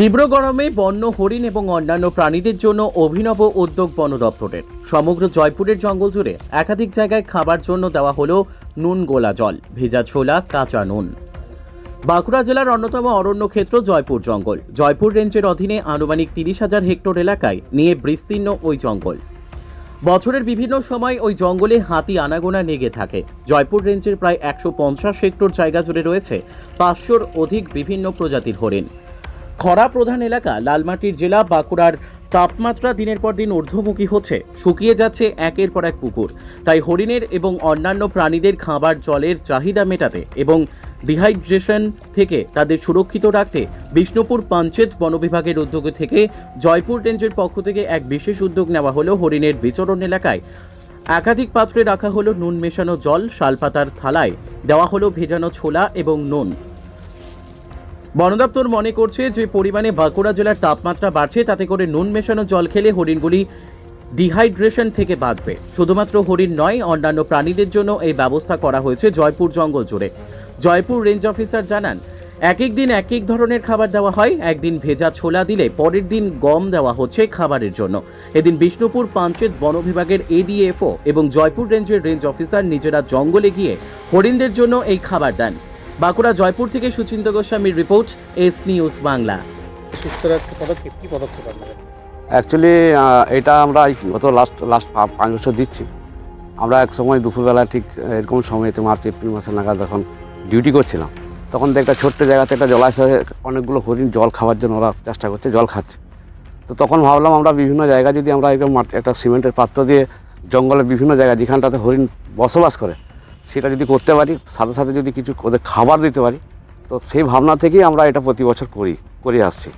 তীব্র গরমে বন্য হরিণ এবং অন্যান্য প্রাণীদের জন্য অভিনব উদ্যোগ বন দপ্তরের। সমগ্র জয়পুরের জঙ্গল জুড়ে একাধিক জায়গায় খাবার জন্য দেওয়া হলো নুন গোলা জল, ভেজা ছোলা, কাঁচা নুন। বাঁকুড়া জেলার অন্যতম অরণ্য ক্ষেত্র জয়পুর জঙ্গল। জয়পুর রেঞ্জের অধীনে আনুমানিক তিরিশ হাজার হেক্টর এলাকায় নিয়ে বিস্তীর্ণ ওই জঙ্গল। বছরের বিভিন্ন সময় ওই জঙ্গলে হাতি আনাগোনা নেগে থাকে। জয়পুর রেঞ্জের প্রায় একশো পঞ্চাশ হেক্টর জায়গা জুড়ে রয়েছে পাঁচশোর অধিক বিভিন্ন প্রজাতির হরিণ। খরা প্রধান এলাকা লালমাটির জেলা বাঁকুড়ার তাপমাত্রা দিনের পর দিন ঊর্ধ্বমুখী হচ্ছে, শুকিয়ে যাচ্ছে একের পর এক পুকুর। তাই হরিণের এবং অন্যান্য প্রাণীদের খাবার জলের চাহিদা মেটাতে এবং ডিহাইড্রেশন থেকে তাদের সুরক্ষিত রাখতে বিষ্ণুপুর পঞ্চায়েত বন বিভাগের উদ্যোগে থেকে জয়পুর রেঞ্জের পক্ষ থেকে এক বিশেষ উদ্যোগ নেওয়া হলো হরিণের বিচরণ এলাকায়। একাধিক পাত্রে রাখা হলো নুন মেশানো জল, শালপাতার থালায় দেওয়া হলো ভেজানো ছোলা এবং নুন। বন দপ্তর মনে করছে যে পরিমাণে বাঁকুড়া জেলার তাপমাত্রা বাড়ছে, তাতে করে নুন মেশানো জল খেলে হরিণগুলি ডিহাইড্রেশন থেকে বাঁচবে। শুধুমাত্র হরিণ নয়, অন্যান্য প্রাণীদের জন্য এই ব্যবস্থা করা হয়েছে জয়পুর জঙ্গল জুড়ে। জয়পুর রেঞ্জ অফিসার জানান এক এক দিন এক এক ধরনের খাবার দেওয়া হয়, একদিন ভেজা ছোলা দিলে পরের দিন গম দেওয়া হচ্ছে খাবারের জন্য। এদিন বিষ্ণুপুর পাঞ্চেত বন বিভাগের এডিএফও এবং জয়পুর রেঞ্জের রেঞ্জ অফিসার নিজেরা জঙ্গলে গিয়ে হরিণদের জন্য এই খাবার দেন। বাঁকুড়া জয়পুর থেকে সুচিন্ত গোস্বামীর রিপোর্ট এস নিউজ বাংলা। সুস্থ রাখতে পদক্ষেপ কি পদক্ষেপ আপনাদের অ্যাকচুয়ালি এটা আমরা এই গত লাস্ট লাস্ট পাঁচ বছর দিচ্ছি। আমরা এক সময় দুপুরবেলা ঠিক এরকম সময়তে মার্চ এপ্রিল মাসে নাগাদ যখন ডিউটি করছিলাম তখন একটা ছোট্ট জায়গাতে একটা জলাশয়ে অনেকগুলো হরিণ জল খাওয়ার জন্য ওরা চেষ্টা করছে জল খাচ্ছে। তো তখন ভাবলাম আমরা বিভিন্ন জায়গায় যদি আমরা একটা সিমেন্টের পাত্র দিয়ে জঙ্গলের বিভিন্ন জায়গায় যেখানটাতে হরিণ বসবাস করে সেটা যদি করতে পারি সাথে সাথে যদি কিছু ওদের খাবার দিতে পারি তো সেই ভাবনা থেকেই আমরা এটা প্রতি বছর করি করে আসছি।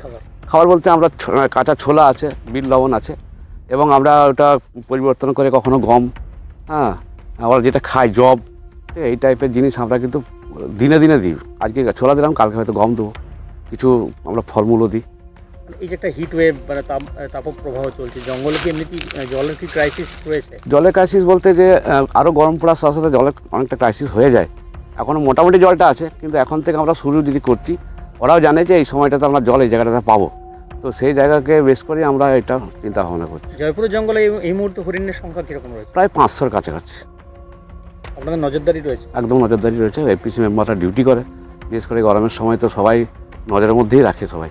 খাবার? খাবার বলতে আমরা কাঁচা ছোলা আছে বিট লবণ আছে এবং আমরা ওটা পরিবর্তন করে কখনো গম হ্যাঁ আমরা যেটা খাই জব এই টাইপের জিনিস আমরা কিন্তু দিনে দিনে দিই। আজকে ছোলা দিলাম কালকে হয়তো গম দেবো। কিছু আমরা ফলমূলও দিই। এই যে একটা হিট ওয়েভ মানে তাপ তাপপ্রবাহ চলছে জঙ্গলে কি এমনি জলের কি ক্রাইসিস রয়েছে? জলের ক্রাইসিস বলতে যে আরও গরম পড়ার সাথে সাথে জলের অনেকটা ক্রাইসিস হয়ে যায়। এখনও মোটামুটি জলটা আছে কিন্তু এখন থেকে আমরা শুরু যদি করছি ওরাও জানে যে এই সময়টাতে আমরা জল এই জায়গাটাতে পাবো। তো সেই জায়গাকে বেশ করে আমরা এটা চিন্তা ভাবনা করছি। জয়পুরের জঙ্গলে এই- এই মুহূর্তে হরিণের সংখ্যা কীরকম রয়েছে? প্রায় পাঁচশোর কাছাকাছি। আপনাদের নজরদারি রয়েছে? একদম নজরদারি রয়েছে এপিসি মেম্বাররা ডিউটি করে। বিশেষ করে গরমের সময় তো সবাই নজরের মধ্যেই রাখে সবাই।